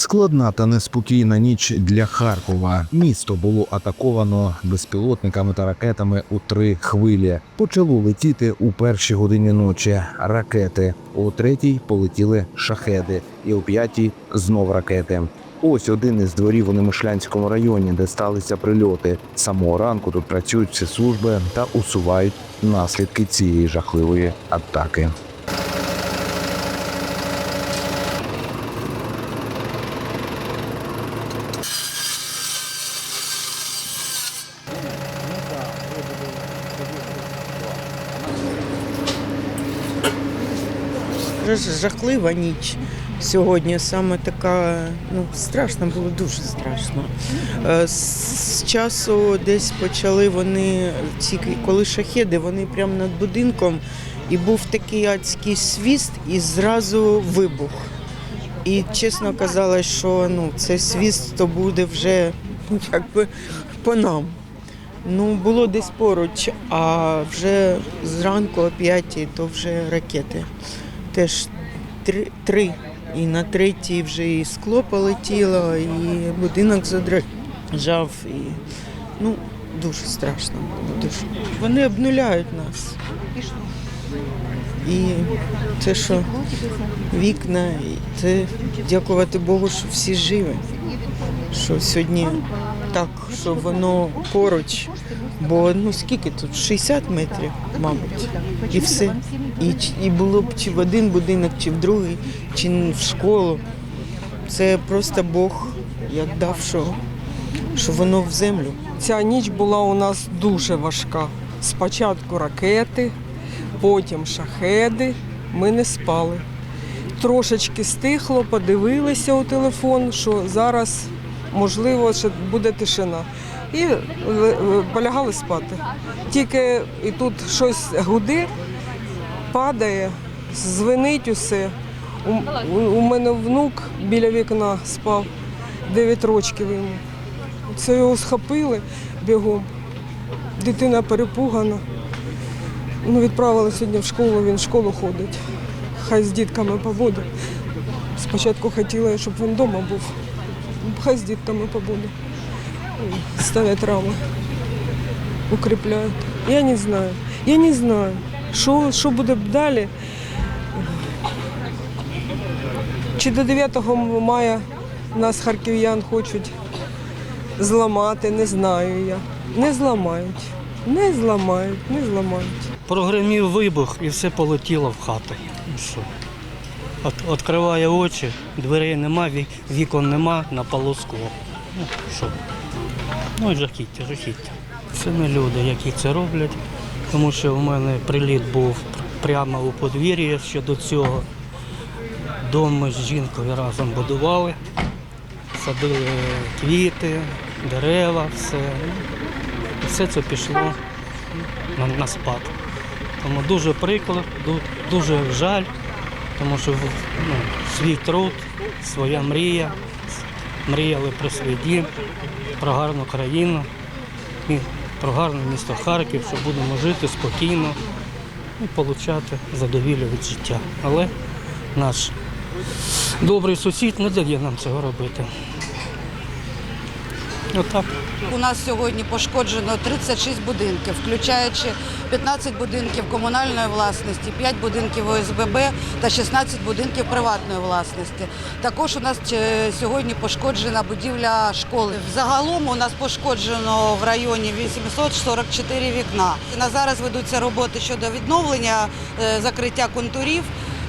Складна та неспокійна ніч для Харкова. Місто було атаковано безпілотниками та ракетами у три хвилі. Почало летіти у першій годині ночі ракети. У третій полетіли шахеди, і у п'ятій знов ракети. Ось один із дворів у Немишлянському районі, де сталися прильоти. Самого ранку тут працюють всі служби та усувають наслідки цієї жахливої атаки. Дуже жахлива ніч сьогодні. Саме така, ну страшно було дуже страшно. Е, З часу десь почали вони, ці коли шахеди, вони прямо над будинком, і був такий адський свіст, і зразу вибух. І чесно казалось, що ну, цей свіст то буде вже ну, якби по нам. Ну, було десь поруч, а вже зранку о п'ятій то вже ракети. Теж три, три. І на третій вже і скло полетіло, і будинок задрожав. І, ну, дуже страшно було. Дуже. Вони обнуляють нас. І це що вікна, і це дякувати Богу, що всі живі. Що сьогодні так, що воно поруч. Бо ну скільки тут? 60 метрів, мабуть, і все. І, і було б чи в один будинок, чи в другий, чи в школу. Це просто Бог як дав, що, що воно в землю. Ця ніч була у нас дуже важка. Спочатку ракети, потім шахеди. Ми не спали. Трошечки стихло, подивилися у телефон, що зараз можливо ще буде тишина. І е, полягали спати. Тільки і тут щось гуде, падає, звенить усе. У- у мене внук біля вікна спав, 9 років йому. Це його схопили бігом. Дитина перепугана. Ну, відправили сьогодні в школу, він в школу ходить. Хай з дітками побуде. Спочатку хотіла, щоб він вдома був. Хай з дітками побуде. Ставлять рами, укріпляють. Я не знаю. Я не знаю, що, що буде далі. Чи до 9 мая нас харків'ян хочуть зламати, не знаю я. Не зламають. Не зламають, не зламають. Прогремів вибух і все полетіло в хату. Що? От, відкриває очі, дверей нема, вікон нема, на полу скло. Ну, що? Ну і жахіття, жахіття. Це не люди, які це роблять, тому що в мене приліт був прямо у подвір'ї щодо цього. Дом ми з жінкою разом будували, садили квіти, дерева, все. Все це пішло на, на спад. Тому дуже прикро, ду- дуже жаль, тому що ну, свій труд, своя мрія. Мріяли про свій дім, про гарну країну і про гарне місто Харків, що будемо жити спокійно і отримати задовілля від життя. Але наш добрий сусід не дає нам цього робити. Отак. У нас сьогодні пошкоджено 36 будинків, включаючи 15 будинків комунальної власності, 5 будинків ОСББ та 16 будинків приватної власності. Також у нас е, сьогодні пошкоджена будівля школи. Загалом у нас пошкоджено в районі 844 вікна. На зараз ведуться роботи щодо відновлення е, закриття контурів.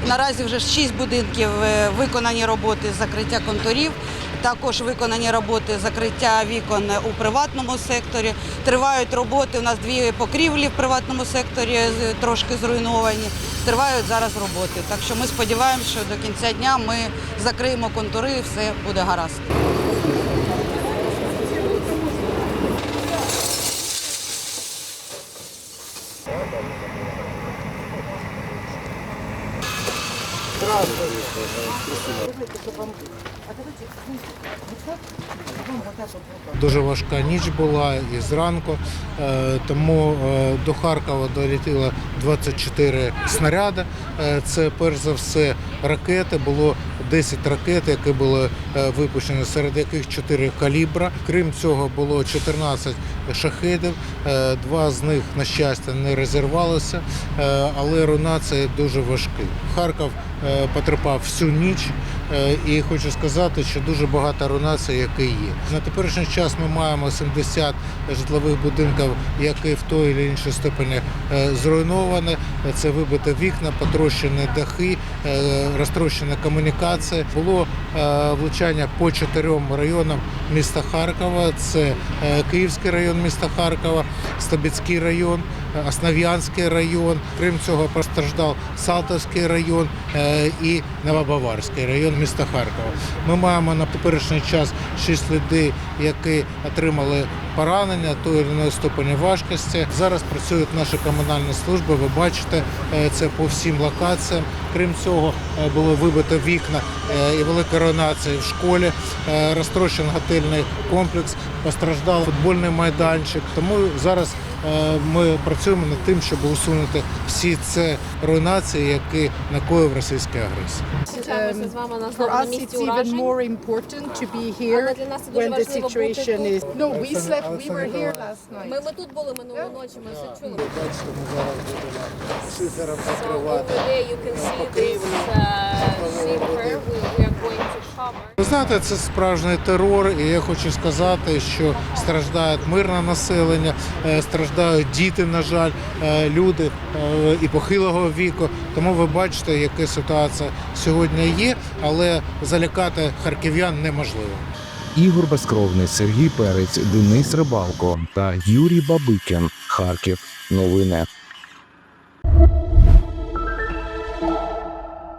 Наразі вже 6 будинків е, виконані роботи з закриття контурів. Також виконані роботи закриття вікон у приватному секторі. Тривають роботи. У нас дві покрівлі в приватному секторі трошки зруйновані. Тривають зараз роботи. Так що ми сподіваємося, що до кінця дня ми закриємо контури і все буде гаразд. Дуже важка ніч була і зранку, е, тому е, до Харкова долетіло 24 снаряди. Е, Це перш за все ракети. Було 10 ракет, які були випущені, серед яких 4 калібра. Крім цього, було 14 шахедів. Е, Два з них, на щастя, не розірвалися, е, але руйнації дуже важкі. Харків е, потерпав всю ніч. І хочу сказати, що дуже багато руйнацій, які є. На теперішній час ми маємо 70 житлових будинків, які в той чи іншій степені зруйновані. Це вибиті вікна, потрощені дахи, розтрощені комунікації. Було влучання по чотирьом районам міста Харкова. Це Київський район міста Харкова, Стабіцький район, Основ'янський район. Крім цього, постраждав Салтовський район е, і Новобаварський район міста Харкова. Ми маємо на теперішній час шість людей, які отримали поранення тої чи іншої ступені важкості. Зараз працюють наші комунальні служби. Ви бачите е, це по всім локаціям. Крім цього, е, було вибито вікна е, і велика руйнація в школі, е, розтрощений готельний комплекс, постраждав футбольний майданчик. Тому зараз е, ми працюємо над тим, щоб усунути всі ці руйнації, які накоїв російський агресор. Зустрічаємося з вами на знову місці уражень. Але для нас це дуже важливо бути тут. Ми, ми тут були минулої ночі, ми все чули. Бачите, ми зараз будемо шифером So over there you can see this uh, zipper we, we are going to cover. Ви знаєте, це справжній терор, і я хочу сказати, що страждає мирне населення, е, страждають діти, на жаль, е, люди е, і похилого віку. Тому ви бачите, яка ситуація сьогодні є, але залякати харків'ян неможливо. Ігор Безкровний, Сергій Перець, Денис Рибалко та Юрій Бабикін. Харків. Новини.